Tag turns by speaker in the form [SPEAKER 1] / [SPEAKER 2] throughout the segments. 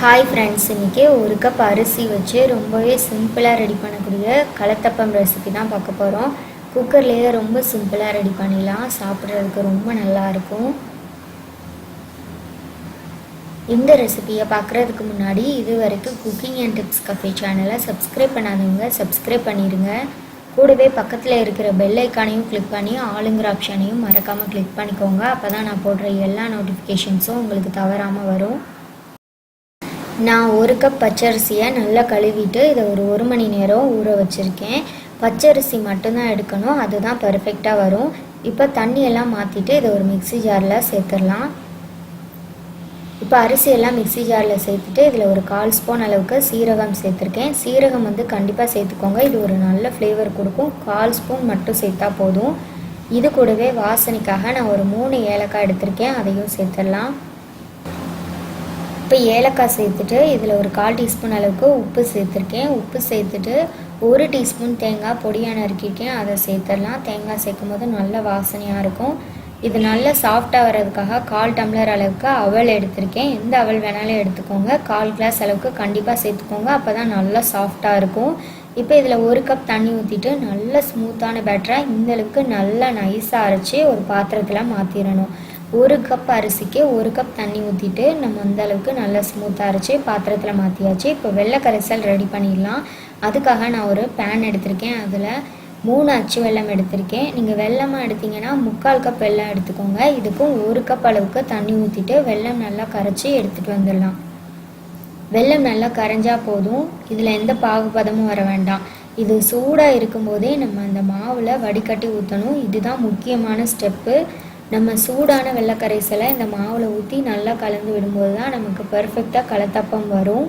[SPEAKER 1] Hi friends இன்றைக்கி ஒரு cup அரிசி வச்சு ரொம்பவே சிம்பிளாக ரெடி பண்ணக்கூடிய கலத்தப்பம் ரெசிபி தான் பார்க்க போகிறோம் குக்கர்லேயே ரொம்ப சிம்பிளாக ரெடி பண்ணிடலாம். சாப்பிட்றதுக்கு ரொம்ப நல்லாயிருக்கும் இந்த ரெசிபியை பார்க்குறதுக்கு முன்னாடி இது வரைக்கும் குக்கிங் அண்ட் டிப்ஸ் கஃபே சேனலை சப்ஸ்கிரைப் பண்ணாதவங்க சப்ஸ்கிரைப் பண்ணிடுங்க. கூடவே பக்கத்தில் இருக்கிற பெல் ஐக்கானையும் கிளிக் பண்ணி ஆளுங்கிற ஆப்ஷனையும் மறக்காமல் கிளிக் பண்ணிக்கோங்க. அப்போ தான் நான் போடுற எல்லா நோட்டிஃபிகேஷன்ஸும் உங்களுக்கு தவறாமல் வரும். நான் ஒரு கப் பச்சரிசியை நல்லா கழுவிட்டு இதை ஒரு ஒரு மணி நேரம் ஊற வச்சுருக்கேன். பச்சரிசி மட்டும்தான் எடுக்கணும். அதுதான் பர்ஃபெக்டாக வரும். இப்போ தண்ணியெல்லாம் மாற்றிட்டு இதை ஒரு மிக்ஸி ஜாரில் சேர்த்துடலாம். இப்போ அரிசியெல்லாம் மிக்ஸி ஜாரில் சேர்த்துட்டு இதில் ஒரு கால் ஸ்பூன் அளவுக்கு சீரகம் சேர்த்துருக்கேன். சீரகம் வந்து கண்டிப்பாக சேர்த்துக்கோங்க. இது ஒரு நல்ல ஃப்ளேவர் கொடுக்கும். கால் ஸ்பூன் மட்டும் சேர்த்தா போதும். இது கூடவே வாசனைக்காக நான் ஒரு மூணு ஏலக்காய் எடுத்திருக்கேன். அதையும் சேர்த்துடலாம். இப்போ ஏலக்காய் சேர்த்துட்டு இதில் ஒரு கால் டீஸ்பூன் அளவுக்கு உப்பு சேர்த்துருக்கேன். உப்பு சேர்த்துட்டு ஒரு டீஸ்பூன் தேங்காய் பொடியாக நறுக்கியிருக்கேன் அதை சேர்த்துடலாம். தேங்காய் சேர்க்கும் போது நல்ல வாசனையாக இருக்கும். இது நல்லா சாஃப்டாக வர்றதுக்காக கால் டம்ளர் அளவுக்கு அவல் எடுத்திருக்கேன். எந்த அவல் வேணாலும் எடுத்துக்கோங்க. கால் கிளாஸ் அளவுக்கு கண்டிப்பாக சேர்த்துக்கோங்க. அப்போ தான் நல்லா சாஃப்டாக இருக்கும். இப்போ இதில் ஒரு கப் தண்ணி ஊற்றிட்டு நல்ல ஸ்மூத்தான பேட்டராக இந்த அளவுக்கு நல்லா நைஸாக அரைச்சி ஒரு பாத்திரத்தில் மாற்றிடணும் ஒரு கப் அரிசிக்கு ஒரு கப் தண்ணி ஊற்றிட்டு நம்ம அந்த அளவுக்கு நல்லா ஸ்மூத்தாக அரைச்சி பாத்திரத்தில் மாற்றியாச்சு இப்போ வெள்ளை கரைசல் ரெடி பண்ணிடலாம். அதுக்காக நான் ஒரு பேன் எடுத்திருக்கேன். அதில் மூணு அச்சு வெல்லம் எடுத்திருக்கேன். நீங்கள் வெள்ளமாக எடுத்தீங்கன்னா முக்கால் கப் வெள்ளம் எடுத்துக்கோங்க. இதுக்கும் ஒரு கப் அளவுக்கு தண்ணி ஊற்றிட்டு வெல்லம் நல்லா கரைச்சி எடுத்துகிட்டு வந்துடலாம். வெல்லம் நல்லா கரைஞ்சா போதும். இதில் எந்த பாகுபதமும் வர வேண்டாம். இது சூடாக இருக்கும்போதே நம்ம அந்த மாவில் வடிகட்டி ஊற்றணும் இதுதான் முக்கியமான ஸ்டெப்பு நம்ம சூடான வெள்ளைக்கரைசலை இந்த மாவில் ஊற்றி நல்லா கலந்து விடும்போது தான் நமக்கு பர்ஃபெக்டாக கலத்தப்பம் வரும்.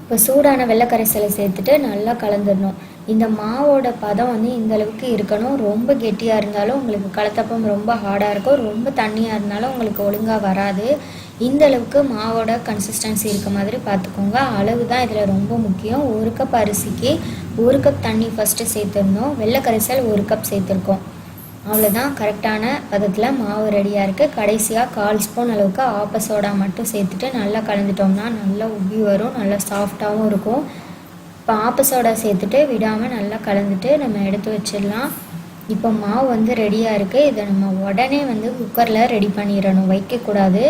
[SPEAKER 1] இப்போ சூடான வெள்ளைக்கரைசலை சேர்த்துட்டு நல்லா கலந்துடணும். இந்த மாவோட பதம் வந்து இந்த அளவுக்கு இருக்கணும். ரொம்ப கெட்டியாக இருந்தாலும் உங்களுக்கு கலத்தப்பம் ரொம்ப ஹார்டாக இருக்கும். ரொம்ப தண்ணியாக இருந்தாலும் உங்களுக்கு ஒழுங்காக வராது. இந்த அளவுக்கு மாவோட கன்சிஸ்டன்சி இருக்க மாதிரி பார்த்துக்கோங்க. அளவு தான் இதில் ரொம்ப முக்கியம். ஒரு கப் அரிசிக்கு ஒரு கப் தண்ணி ஃபஸ்ட்டு சேர்த்துருந்தோம் வெள்ளைக்கரைசல் ஒரு கப் சேர்த்துருக்கோம். அவ்வளோதான் கரெக்டான பதத்தில் மாவு ரெடியாக இருக்குது கடைசியாக கால் ஸ்பூன் அளவுக்கு ஆப்ப சோடா மட்டும் சேர்த்துட்டு நல்லா கலந்துட்டோம்னா நல்லா உப்பி வரும். நல்லா சாஃப்டாகவும் இருக்கும். இப்போ ஆப்ப சோடா சேர்த்துட்டு விடாமல் நல்லா கலந்துட்டு நம்ம எடுத்து வச்சிடலாம். இப்போ மாவு வந்து ரெடியாக இருக்குது இதை நம்ம உடனே வந்து குக்கரில் ரெடி பண்ணிடணும். வைக்கக்கூடாது.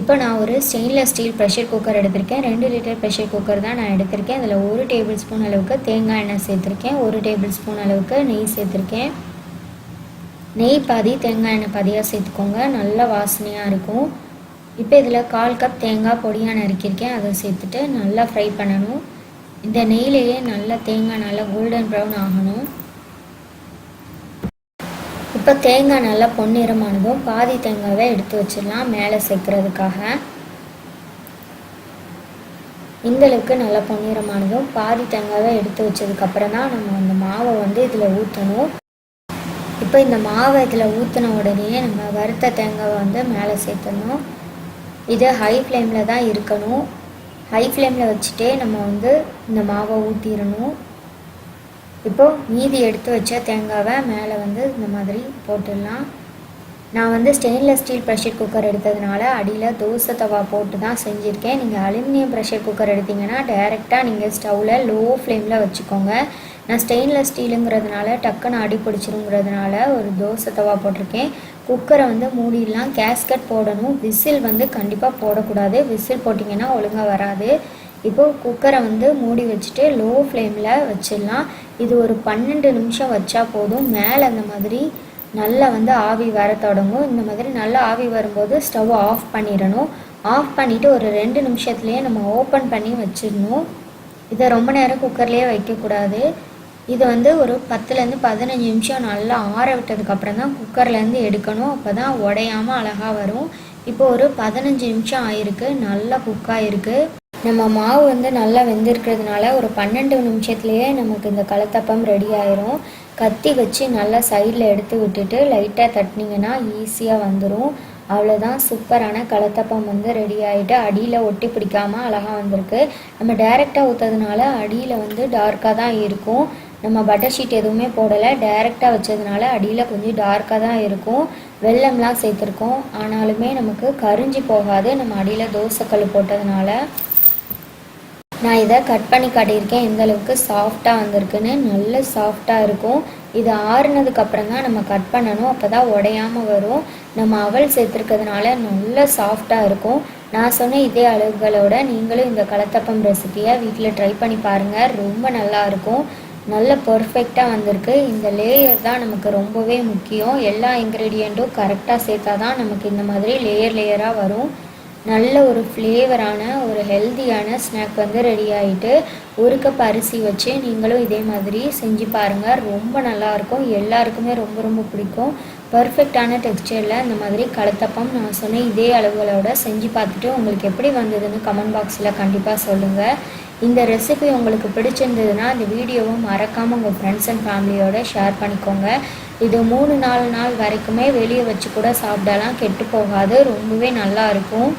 [SPEAKER 1] இப்போ நான் ஒரு ஸ்டெயின்லெஸ் ஸ்டீல் ப்ரெஷர் குக்கர் எடுத்திருக்கேன். ரெண்டு லிட்டர் ப்ரெஷர் குக்கர் தான் நான் எடுத்திருக்கேன். அதில் ஒரு டேபிள் ஸ்பூன் அளவுக்கு தேங்காய் எண்ணெய் சேர்த்துருக்கேன். ஒரு டேபிள் ஸ்பூன் அளவுக்கு நெய் சேர்த்துருக்கேன். நெய் பாதி தேங்காய் எண்ணெய் பாதியாக சேர்த்துக்கோங்க. நல்ல வாசனையாக இருக்கும். இப்போ இதில் கால் கப் தேங்காய் பொடியாக நறுக்கியிருக்கேன் அதை சேர்த்துட்டு நல்லா ஃப்ரை பண்ணணும். இந்த நெய்லேயே நல்லா தேங்காய் நல்லா கோல்டன் ப்ரௌன் ஆகணும். இப்போ தேங்காய் நல்லா பொன்னிறமானதும் பாதி தேங்காவை எடுத்து வச்சிடலாம் மேலே சேர்க்குறதுக்காக. இந்தளவுக்கு நல்லா பொன்னிறமானதும் பாதி தேங்காவை எடுத்து வச்சதுக்கப்புறம் தான் நம்ம அந்த மாவை வந்து இதில் ஊற்றணும் இப்போ இந்த மாவை இதில் ஊற்றின உடனே நம்ம வறுத்த தேங்காவை வந்து மேலே சேர்த்துடணும். இது ஹை ஃப்ளேமில் தான் இருக்கணும். ஹை ஃப்ளேமில் வச்சுட்டே நம்ம வந்து இந்த மாவை ஊற்றிடணும் இப்போது மீதி எடுத்து வச்ச தேங்காவை மேலே வந்து இந்த மாதிரி போட்டுடலாம். நான் வந்து ஸ்டெயின்லெஸ் ஸ்டீல் ப்ரெஷர் குக்கர் எடுத்ததுனால அடியில் தோசை தவா போட்டு தான் செஞ்சுருக்கேன். நீங்கள் அலுமினியம் ப்ரெஷர் குக்கர் எடுத்திங்கன்னா டைரெக்டாக நீங்கள் ஸ்டவ்வில் லோ ஃப்ளேமில் வச்சுக்கோங்க. நான் ஸ்டெயின்லெஸ் ஸ்டீலுங்கிறதுனால டக்குன்னு அடி பிடிச்சிருங்கிறதுனால ஒரு தோசை தவா போட்டிருக்கேன். குக்கரை வந்து மூடிடலாம். கேஸ்கட் போடணும். விசில் வந்து கண்டிப்பாக போடக்கூடாது. விசில் போட்டிங்கன்னா ஒழுங்காக வராது. இப்போது குக்கரை வந்து மூடி வச்சுட்டு லோ ஃப்ளேமில் வச்சிடலாம். இது ஒரு பன்னெண்டு நிமிஷம் வச்சா போதும். மேலே அந்த மாதிரி நல்லா வந்து ஆவி வர தொடங்கும். இந்த மாதிரி நல்லா ஆவி வரும்போது ஸ்டவ் ஆஃப் பண்ணிடணும். ஆஃப் பண்ணிவிட்டு ஒரு ரெண்டு நிமிஷத்துலேயே நம்ம ஓப்பன் பண்ணி வச்சிடணும். இதை ரொம்ப நேரம் குக்கர்லேயே வைக்கக்கூடாது. இது வந்து ஒரு பத்துலேருந்து பதினஞ்சு நிமிஷம் நல்லா ஆற விட்டதுக்கப்புறம் தான் குக்கர்லேருந்து எடுக்கணும். அப்போ தான் உடையாமல் அழகாக வரும். இப்போ ஒரு பதினஞ்சு நிமிஷம் ஆயிருக்கு. நல்லா குக் நம்ம மாவு வந்து நல்லா வெந்திருக்கிறதுனால ஒரு பன்னெண்டு நிமிஷத்துலேயே நமக்கு இந்த கலத்தப்பம் ரெடி ஆயிரும். கத்தி வச்சு நல்லா சைடில் எடுத்து விட்டுட்டு லைட்டாக தட்டினீங்கன்னா ஈஸியாக வந்துடும் அவ்வளோதான் சூப்பரான கலத்தப்பம் வந்து ரெடி ஆகிட்டு அடியில் ஒட்டி பிடிக்காமல் அழகாக வந்திருக்கு. நம்ம டைரெக்டாக ஊற்றதுனால அடியில் வந்து டார்க்காக தான் இருக்கும். நம்ம பட்டர் ஷீட் எதுவுமே போடலை. டைரெக்டாக வச்சதுனால அடியில் கொஞ்சம் டார்க்காக தான் இருக்கும். வெல்லம்லாம் சேர்த்துருக்கோம். ஆனாலுமே நமக்கு கரிஞ்சு போகாது. நம்ம அடியில் தோசைக்கல் போட்டதுனால. நான் இதை கட் பண்ணி காட்டியிருக்கேன். எந்த அளவுக்கு சாஃப்டாக வந்திருக்குன்னு நல்ல சாஃப்டாக இருக்கும். இது ஆறுனதுக்கப்புறம் தான் நம்ம கட் பண்ணணும். அப்போ தான் உடையாமல் வரும். நம்ம அவல் சேர்த்துருக்கிறதுனால நல்ல சாஃப்டாக இருக்கும். நான் சொன்ன இதே அளவுகளோட நீங்களும் இந்த கலத்தப்பம் ரெசிபியை வீட்டில் ட்ரை பண்ணி பாருங்கள் ரொம்ப நல்லா இருக்கும். நல்ல பர்ஃபெக்டாக வந்திருக்கு. இந்த லேயர் தான் நமக்கு ரொம்பவே முக்கியம். எல்லா இன்க்ரீடியண்ட்டும் கரெக்டாக சேர்த்தா தான் நமக்கு இந்த மாதிரி லேயர் லேயராக வரும். நல்ல ஒரு ஃப்ளேவரான ஒரு ஹெல்த்தியான ஸ்நாக் வந்து ரெடி ஆகிட்டு ஒரு கப் அரிசி வச்சு நீங்களும் இதே மாதிரி செஞ்சு பாருங்கள் ரொம்ப நல்லாயிருக்கும் எல்லாருக்குமே ரொம்ப ரொம்ப பிடிக்கும். பர்ஃபெக்டான டெக்ஸ்டரில் இந்த மாதிரி கலத்தப்பம் நான் சொன்னேன் இதே அளவுகளோட செஞ்சு பார்த்துட்டு உங்களுக்கு எப்படி வந்ததுன்னு கமெண்ட் பாக்ஸில் கண்டிப்பாக சொல்லுங்கள் இந்த ரெசிபி உங்களுக்கு பிடிச்சிருந்ததுன்னா இந்த வீடியோவை மறக்காமல் உங்கள் ஃப்ரெண்ட்ஸ் அண்ட் ஃபேமிலியோட ஷேர் பண்ணிக்கோங்க. இது மூணு நாலு நாள் வரைக்குமே வெளியே வச்சு கூட சாப்பிடலாம். கெட்டு போகாது. ரொம்பவே நல்லாயிருக்கும்